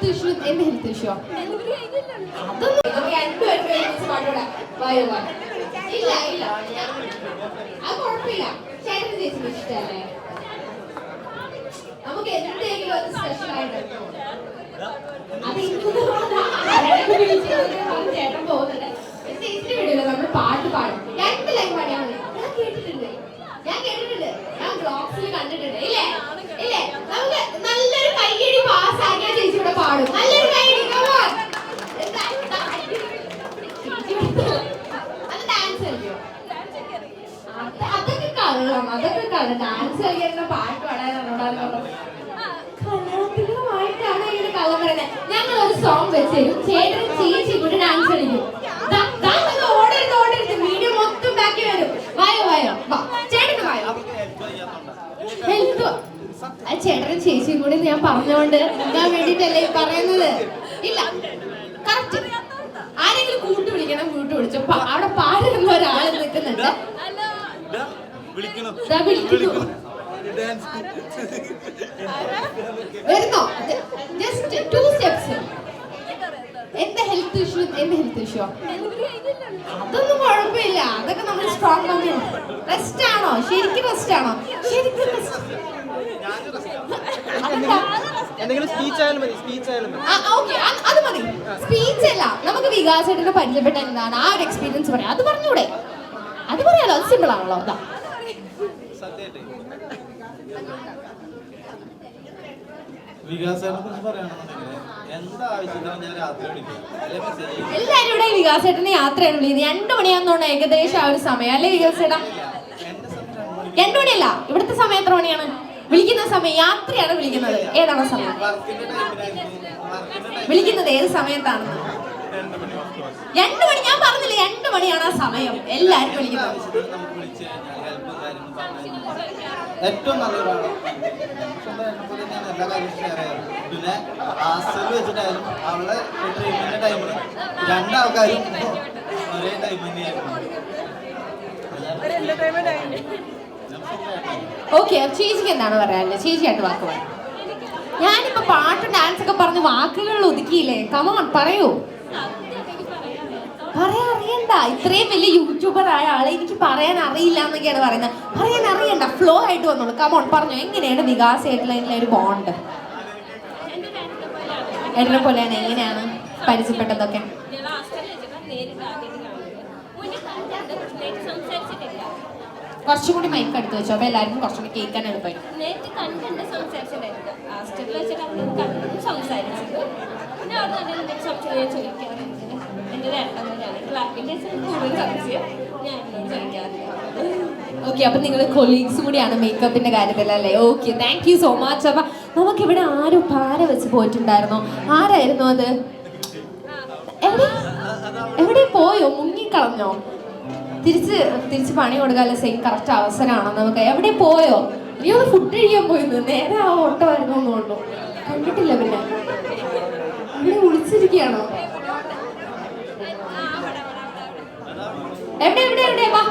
Health issue. എന്ത് health issue. ഇല്ല ഇല്ല. അത് കുഴപ്പമില്ല. ചേട്ടൻ ചേച്ചിക്ക് ഇഷ്ടമല്ലേ നമുക്ക് എന്തെങ്കിലും ഒരു സ്പെഷ്യൽ ആയിട്ട് അത് ഇന്ന് ചേട്ടൻ പോകുന്നുണ്ട്. ചേച്ചിന്റെ വീഡിയോയിൽ നമ്മൾ പാട്ട് പാടും. രണ്ട് ലൈൻ പാടിയാൽ മതി. ഞാൻ കേട്ടിട്ടുണ്ട്. ഞാൻ കേട്ടിട്ടുണ്ട്. ഞാൻ ബ്ലോഗ്സിൽ കണ്ടിട്ടുണ്ട്. ഇല്ലേ നമുക്ക് നല്ലൊരു കയ്യടി പാസ്സാക്കിയ ചേച്ചി ഇവിടെ പാടും നല്ലൊരു കയ്യടി come on. എന്താ? എന്താ? അത് ഡാൻസ് കളിക്കോ അത് കള്ളം അതൊക്കെ കള്ളം ഡാൻസ് കളിക്കുന്ന പാട്ട് പാടാനുള്ളതാണ് കലാത്മകമായിട്ടാണ് ഇങ്ങനെ പറയുന്നത് ഞങ്ങൾ ഒരു സോങ് വെച്ചുതരും ചേട്ടൻ ചേച്ചി കൂടി ഡാൻസ് കളിക്കും. ഓടരുത് ഓടരുത്. വീഡിയോ മൊത്തം ബാക്കി വരും. വായോ വായോ. ചേട്ടന് വായോ. ഹെൽത്ത് ചേട്ടനും ചേച്ചിയും കൂടി ഞാൻ പറഞ്ഞുകൊണ്ട് എന്താ വേണ്ടിട്ടല്ലേ പറയുന്നത്? ഇല്ല. കറക്റ്റ് ആരെങ്കിലും കൂട്ടു വിളിക്കണം കൂട്ടു വിളിച്ചു അവിടെ പാടുന്ന ഒരാൾ നിൽക്കുന്നുണ്ട്. വരുന്നോ? ജസ്റ്റ് ടു സ്റ്റെപ്സ് എന്റെ ഹെൽത്ത് ഇഷ്യൂ എന്റെ ഹെൽത്ത് ഇഷ്യൂ അതൊന്നും കുഴപ്പമില്ല. അതൊക്കെ നമ്മൾ സ്ട്രോങ് മമ്മി റെസ്റ്റ് ആണോ? ശരിക്കും റെസ്റ്റ് ആണോ? ശരിക്കും അത് മതി. സ്പീച്ച് അല്ല. നമുക്ക് വികാസേട്ടനെ പരിചയപ്പെട്ട എന്താണ്? ആ ഒരു എക്സ്പീരിയൻസ് പറയാം. അത് പറഞ്ഞൂടെ. അത് പറയാലോ. അത് സിമ്പിൾ ആണല്ലോ. അതാ വികാസത്തെ കുറിച്ച് പറയുകയാണെന്നുണ്ടെങ്കിൽ എല്ലാരും ഇവിടെ വികാസേട്ടനെ യാത്രയാണ് വിളിക്കുന്നത്. രണ്ടു മണിയാന്ന് ഏകദേശം ആ ഒരു സമയം. അല്ലേ വികാസേട്ടാ? രണ്ടു മണിയല്ല. ഇവിടുത്തെ സമയം എത്ര മണിയാണ്? വിളിക്കുന്ന സമയം യാത്രയാണ് വിളിക്കുന്നത്. ഏതാണ് സമയം? വിളിക്കുന്നത് ഏത് സമയത്താണ് രണ്ട് മണി ഞാൻ പറഞ്ഞില്ല രണ്ടു മണിയാണ് ആ സമയം. എല്ലാരും വിളിക്കുന്നത്. ഏറ്റവും നല്ലൊരാളാണ് സ്വന്തം എന്നെ പോലെ ഞാൻ എല്ലാ കാര്യവും ഷെയർ ചെയ്യാറ് പിന്നെ ഹാസ്റ്റലിൽ വെച്ചിട്ടായാലും അവളെ ട്രീറ്റ്മെന്റ് ടൈമിൽ രണ്ടാൾക്കാരും ഒരേ ടൈം തന്നെയായിരുന്നു. ഓക്കെ ചേച്ചിക്ക് എന്താണ് പറയാനുള്ളത്? ചേച്ചിയായിട്ട് വാക്ക് പറയാം. ഞാനിപ്പോ പാട്ട് ഡാൻസ് ഒക്കെ പറഞ്ഞ് വാക്കുകൾ ഒതുക്കിയില്ലേ? കമോൺ പറയൂ. പറയാൻ അറിയണ്ട ഇത്രയും വലിയ യൂട്യൂബർ ആയ ആളെ എനിക്ക് പറയാൻ അറിയില്ല എന്നൊക്കെയാണ് പറയുന്നത്. പറയാൻ അറിയണ്ട ഫ്ലോ ആയിട്ട് വന്നോളൂ. കമോൺ പറഞ്ഞു. എങ്ങനെയാണ് വികാസ് ആയിട്ടുള്ള ഒരു ബോണ്ട് ഏട്ടനെ പോലെയാണ്. എങ്ങനെയാണ് പരിചയപ്പെട്ടതൊക്കെ? കുറച്ചും കൂടി മൈക്ക് എടുത്ത് വെച്ചോ. അപ്പൊ എല്ലാവർക്കും കുറച്ചും കൂടി കേൾക്കാൻ എളുപ്പമായി. നേരിട്ട് സംസാരിച്ചത് രണ്ടാമതാണ് ഞാൻ ഓക്കെ അപ്പൊ നിങ്ങൾ കൊളീഗ്സും കൂടിയാണ് മേക്കപ്പിന്റെ കാര്യത്തിൽ അല്ലേ? Okay thank you so much അപ്പൊ നമുക്ക് ഇവിടെ ആരും പാര വെച്ച് പോയിട്ടുണ്ടായിരുന്നോ? ആരായിരുന്നു അത്? എവിടെ? എവിടെ പോയോ? മുങ്ങിക്കളഞ്ഞോ? തിരിച്ച് തിരിച്ച് പണി കൊടുക്കാനുള്ള സെയിം കറക്റ്റ് അവസരമാണോ നമുക്ക് എവിടെ പോയോ? നീ ഒന്ന് ഫുഡ് കഴിക്കാൻ പോയിരുന്നു. നേരെ ആ ഓട്ടോ ഓട്ടമായിരുന്നു തോന്നുന്നു. കണ്ടിട്ടില്ല പിന്നെ. ഇവിടെ വിളിച്ചിരിക്കുകയാണോ? എവിടെ എവിടെ എവിടെ? വാ.